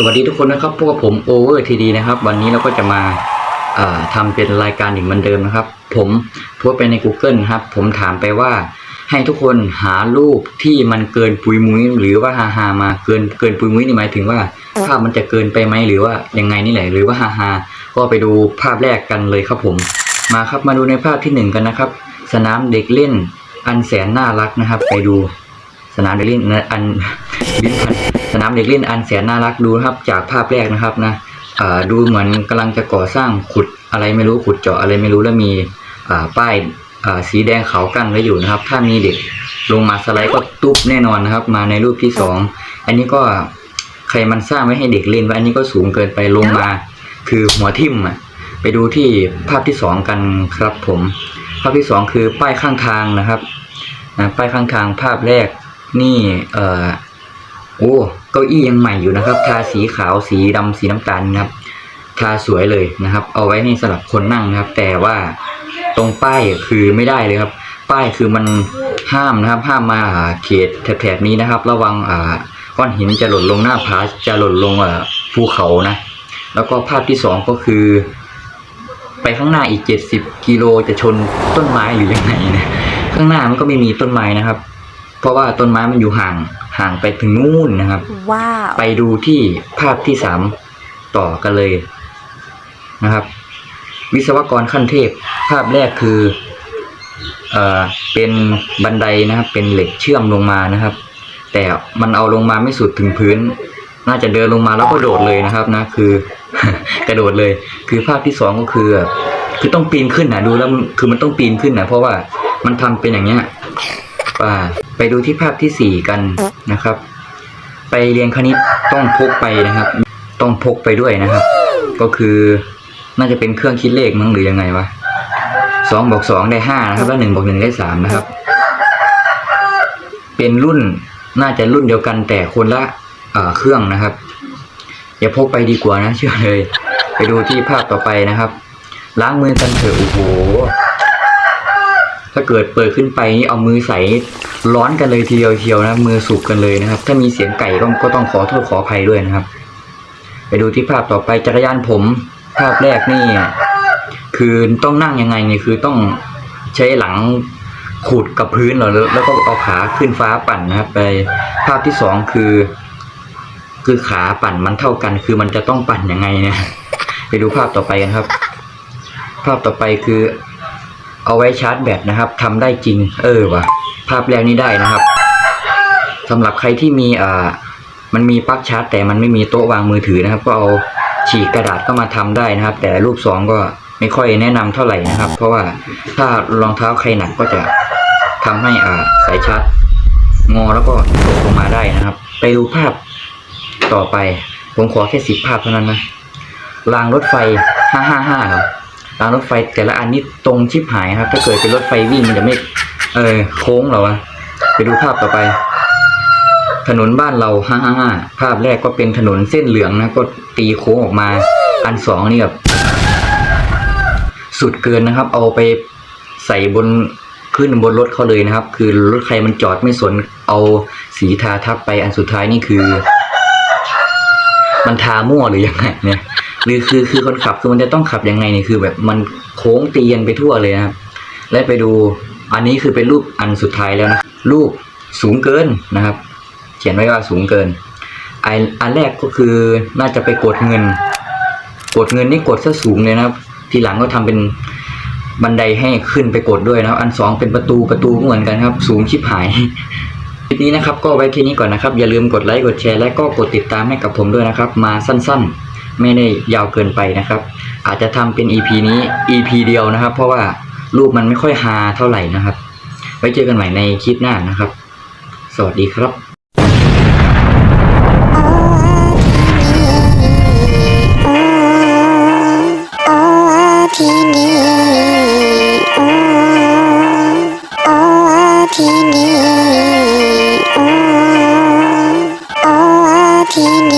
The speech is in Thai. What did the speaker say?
สวัสดีทุกคนนะครับพวกผมโอเวอร์ทีดีนะครับ วันนี้เราก็จะมาเอ่อทำเป็นรายการอีกเหมือนเดิมนะครับ ผมโพสต์ไปใน Google นะครับ ผมถามไปว่า ให้ทุกคนหารูปที่มันเกินปุยมุ้ยหรือว่าฮาฮามาเกินเกินปุยมุ้ยนี่หมายถึงว่าภาพมันจะเกินไปไหมหรือว่ายังไงนี่แหละหรือว่าฮาฮาก็ไปดูภาพแรกกันเลยครับผมมาครับมาดูในภาพที่หนึ่งกันนะครับ สนามเด็กเล่นอันแสนน่ารักนะครับ ไปดูสนามเด็กเล่นอัน ลิ้นพันสนามเด็กเล่นอันแสนน่ารักดูนะครับ จากภาพแรกนะครับนะดูเหมือนกำลังจะก่อสร้างขุดอะไรไม่รู้ขุดเจาะอะไรไม่รู้แล้วมีป้ายสีแดงขาวกั้นไว้อยู่นะครับ ถ้ามีเด็กลงมาสไลด์ก็ตุ๊บแน่นอนนะครับ มาในรูปที่สองอันนี้ก็ใครมันสร้างไว้ให้เด็กเล่นไว้อันนี้ก็สูงเกินไปลงมา คือหัวทิ่มอะไปดูที่ภาพที่สองกันครับผม ภาพที่สองคือป้ายข้างทางนะครับนะป้ายข้างทางภาพแรกนี่เอ่อ โอ้เก้าอี้ยังใหม่อยู่นะครับ ทาสีขาวสีดำสีน้ำตาลนะครับ ทาสวยเลยนะครับ เอาไว้ให้สำหรับคนนั่งนะครับ แต่ว่าตรงป้ายคือไม่ได้เลยครับ ป้ายคือมันห้ามนะครับ ห้ามมาเขตแถบนี้นะครับ ระวังอ่าก้อนหินจะหล่นลงหน้าผาจะหล่นลงภูเขานะ แล้วก็ภาพที่สองก็คือ ไปข้างหน้าอีกเจ็ดสิบกิโลจะชนต้นไม้หรือยังไงนี่ยข้างหน้ามันก็ไม่มีต้นไม้นะครับ เพราะว่าต้นไม้มันอยู่ห่าง ห่างไปถึงนู่นนะครับ ว้าว ไปดูที่ภาพที่สามต่อกันเลยนะครับ วิศวกรขั้นเทพ ภาพแรกคือเอ่อเป็นบันไดนะครับ เป็นเหล็กเชื่อมลงมานะครับ แต่มันเอาลงมาไม่สุดถึงพื้น น่าจะเดินลงมาแล้วก็โดดเลยนะครับนะคือ กระโดดเลย คือภาพที่สองก็คือ คือต้องปีนขึ้นนะดูแล้วมันคือมันต้องปีนขึ้นนะเพราะว่ามันทำเป็นอย่างเงี้ยว่า ไปดูที่ภาพที่สี่กันนะครับ ไปเรียนคณิตต้องพกไปนะครับ ต้องพกไปด้วยนะครับ ก็คือน่าจะเป็นเครื่องคิดเลขมั้งหรือยังไงวะสองบวกสองได้ห้านะครับ แล้วหนึ่งบวกหนึ่งได้สามนะครับ เป็นรุ่นน่าจะรุ่นเดียวกันแต่คนละเครื่องนะครับ อย่าพกไปดีกว่านะเชื่อเลย ไปดูที่ภาพต่อไปนะครับ ล้างมือกันเถอะโอ้โห ถ้าเกิดเปิดขึ้นไปนี่เอามือใส่ร้อนกันเลยทีเดียวเทียวนะมือสุกกันเลยนะครับ ถ้ามีเสียงไก่ก็ก็ต้องขอโทษขออภัยด้วยนะครับ ไปดูที่ภาพต่อไปจักรยานผมภาพแรกนี่คือต้องนั่งยังไงเนี่ยคือต้องใช้หลังขูดกับพื้นหรอแล้วแล้วก็เอาขาขึ้นฟ้าปั่นนะครับ ไปภาพที่สองคือ คือขาปั่นมันเท่ากัน คือมันจะต้องปั่นยังไงเนี่ย ไปดูภาพต่อไปกันครับ ภาพต่อไปคือ เอาไว้ชาร์จแบตนะครับทำได้จริง เออว่ะภาพแรกนี้ได้นะครับสำหรับใครที่มีอ่ามันมีปลั๊กชาร์จ แต่มันไม่มีโต๊ะวางมือถือนะครับ ก็เอาฉีกกระดาษก็มาทำได้นะครับ แต่รูปสองก็ไม่ค่อยแนะนำเท่าไหร่นะครับ เพราะว่าถ้ารองเท้าใครหนักก็จะทำให้อ่าสายชาร์จงอแล้วก็ตกลงมาได้นะครับ ไปดูภาพต่อไป ผมขอแค่สิบภาพเท่านั้นนะรางรถไฟห้าห้าห้าครับ รางรถไฟแต่ละอันนี้ตรงชิบหายครับ ถ้าเกิดเป็นรถไฟวิ่งมันจะไม่ เออโค้งเหรอวะไปดูภาพต่อไป ถนนบ้านเราห้าห้าห้าภาพแรกก็เป็นถนนเส้นเหลืองนะก็ตีโค้งออกมา อันสองนี่แบบสุดเกินนะครับ เอาไปใส่บนขึ้นบนรถเขาเลยนะครับ คือรถใครมันจอดไม่สนเอาสีทาทับไปอันสุดท้ายนี่คือ มันทามั่วหรือยังไงเนี่ย หรือคือคือคนขับคือมันจะต้องขับยังไงเนี่ยคือแบบมันโค้งเตียนไปทั่วเลยนะครับและไปดูอันนี้คือเป็นรูปอันสุดท้ายแล้วนะรูปสูงเกินนะครับ เขียนไว้ว่าสูงเกินไออันแรกก็คือน่าจะไปกดเงิน กดเงินนี่กดซะสูงเลยนะครับ ทีหลังก็ทำเป็นบันไดให้ขึ้นไปกดด้วยนะครับ อันสองเป็นประตูประตูก็เหมือนกันครับ สูงชิบหายคลิปนี้นะครับ ก็ไว้ที่นี้ก่อนนะครับ อย่าลืมกดไลค์กดแชร์และก็กดติดตามให้กับผมด้วยนะครับ มาสั้น ๆ ไม่ได้ยาวเกินไปนะครับ อาจจะทำเป็น EP นี้ EP เดียวนะครับ เพราะว่ารูปมันไม่ค่อยฮาเท่าไหร่นะครับ ไว้เจอกันใหม่ในคลิปหน้านะครับ สวัสดีครับที่นี่โอ้โอ้ที่นี่โอ้โอ้ที่นี่